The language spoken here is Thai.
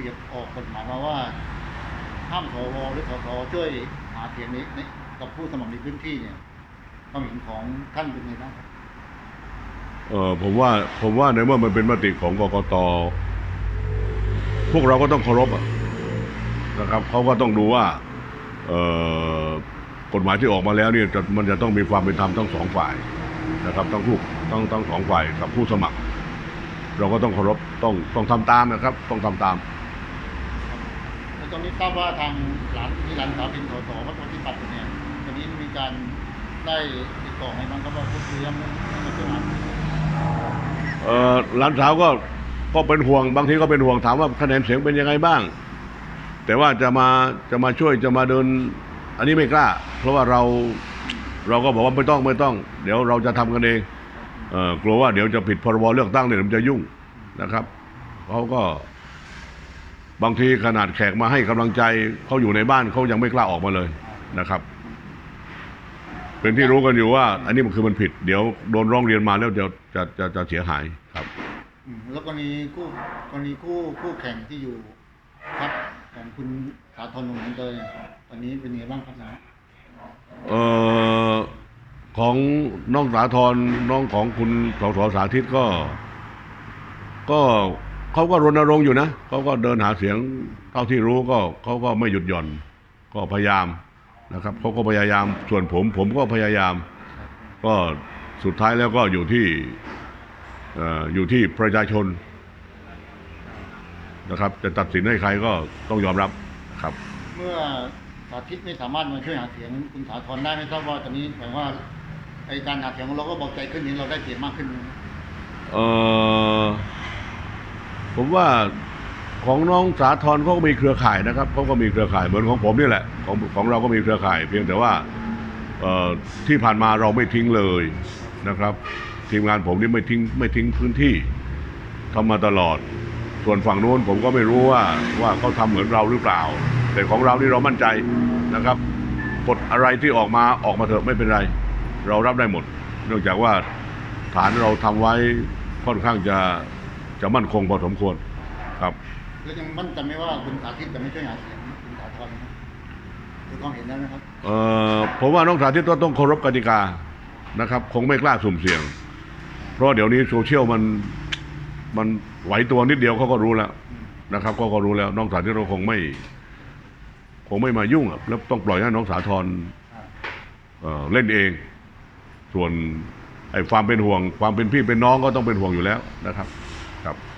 บียบออกกฎหมายมาว่าห้ามสวหรือสสช่วยหาเสียงนี้กับผู้สมัครในพื้นที่เนี่ยความเห็นของท่านเป็นไงบ้างครับเออผมว่าผมว่าในเมื่อมันเป็นมติของกกตพวกเราก็ต้องเคารพนะครับเขาก็ต้องดูว่าเออกฎหมายที่ออกมาแล้วเนี่ยมันจะต้องมีความเป็นธรรมทั้งสองฝ่ายนะครับทั้งผู้ทั้งทั้งสองฝ่ายกับผู้สมัคร เราก็ต้องเคารพต้องต้องทำตามนะครับ ต้องทำตาม ตอนนี้ทราบว่าทางหลานที่หลานสาวเป็นสสพรรคปฏิบัติเนี่ยตอนนี้มีการได้ติดต่อให้บ้างครับว่าพูดคุยยังไม่มาช่วยหาเสียงเอ่อหลานสาวก็ก็เป็นห่วงบางทีก็เป็นห่วงถามว่าคะแนนเสียงเป็นยังไงบ้าง แต่ว่าจะมาจะมาช่วยจะมาเดิน อันนี้ไม่กล้า เพราะว่าเราเราก็บอกว่าไม่ต้องไม่ต้อง เดี๋ยวเราจะทำกันเองเอ่อกลัวว่าเดี๋ยวจะผิดพรบเลือกตั้งเนี่ยมันจะยุ่งนะครับเขาก็ บางทีขนาดแขกมาให้กำลังใจเขาอยู่ในบ้านเขายังไม่กล้าออกมาเลยนะครับ เป็นที่รู้กันอยู่ว่า อันนี้มันคือมันผิด เดี๋ยวโดนร้องเรียนมาแล้วจะจะจะจะเสียหายครับอืมแล้วกรณีคู่กรณีคู่คู่แข่งที่อยู่พรรคของคุณสาธรหนุ่มเตยเนี่ยตอนนี้เป็นยังไงบ้างครับนะเอ่อของน้องสาธรน้องของคุณสสสาธิตก็ ก็ เขาก็รณรงค์อยู่นะเขาก็เดินหาเสียงเท่าที่รู้ก็เขาก็ไม่หยุดหย่อน ก็พยายามนะครับเขาก็พยายามส่วนผมผมก็พยายาม ก็สุดท้ายแล้วก็อยู่ที่เอ่ออยู่ที่ประชาชนนะครับ จะตัดสินให้ใครก็ต้องยอมรับครับ เมื่อสาธิตไม่สามารถมาช่วยหาเสียงคุณสาธรได้ไม่ทราบว่าตอนนี้หมายว่าไอการหาเสียงของเราก็เบาใจขึ้นนี้เราได้เสียงมากขึ้นไหมเออ ผมว่าของน้องสาธรเขาก็มีเครือข่ายนะครับเขาก็มีเครือข่ายเหมือนของผมนี่แหละของของเราก็มีเครือข่าย เพียงแต่ว่าที่ผ่านมาเราไม่ทิ้งเลยนะครับ ทีมงานผมนี่ไม่ทิ้งไม่ทิ้งพื้นที่ทำมาตลอด ส่วนฝั่งโน้นผมก็ไม่รู้ว่าว่าเขาทำเหมือนเราหรือเปล่า แต่ของเรานี่เรามั่นใจนะครับกฎอะไรที่ออกมาออกมาเถอะไม่เป็นไร เรารับได้หมด เนื่องจากว่าฐานเราทำไว้ค่อนข้างจะ จะมั่นคงพอสมควรครับ แล้วยังมั่นใจไหมว่าคุณสาธิตจะไม่ช่วยหาเสียงคุณสาธรนะคือความเห็นแล้วนะครับเอ่อผมว่าน้องสาธิตก็ต้องเคารพกติกานะครับ คงไม่กล้าสุ่มเสี่ยง เพราะเดี๋ยวนี้โซเชียลมันมันไหวตัวนิดเดียวเขาก็รู้แล้วนะครับเขาก็รู้แล้วน้องสาธิตเราคงไม่ คงไม่มายุ่งอะแล้วต้องปล่อยให้น้องสาธรเอ่อเล่นเอง ส่วนไอ้ความเป็นห่วง ความเป็นพี่เป็นน้องก็ต้องเป็นห่วงอยู่แล้วนะครับ ครับ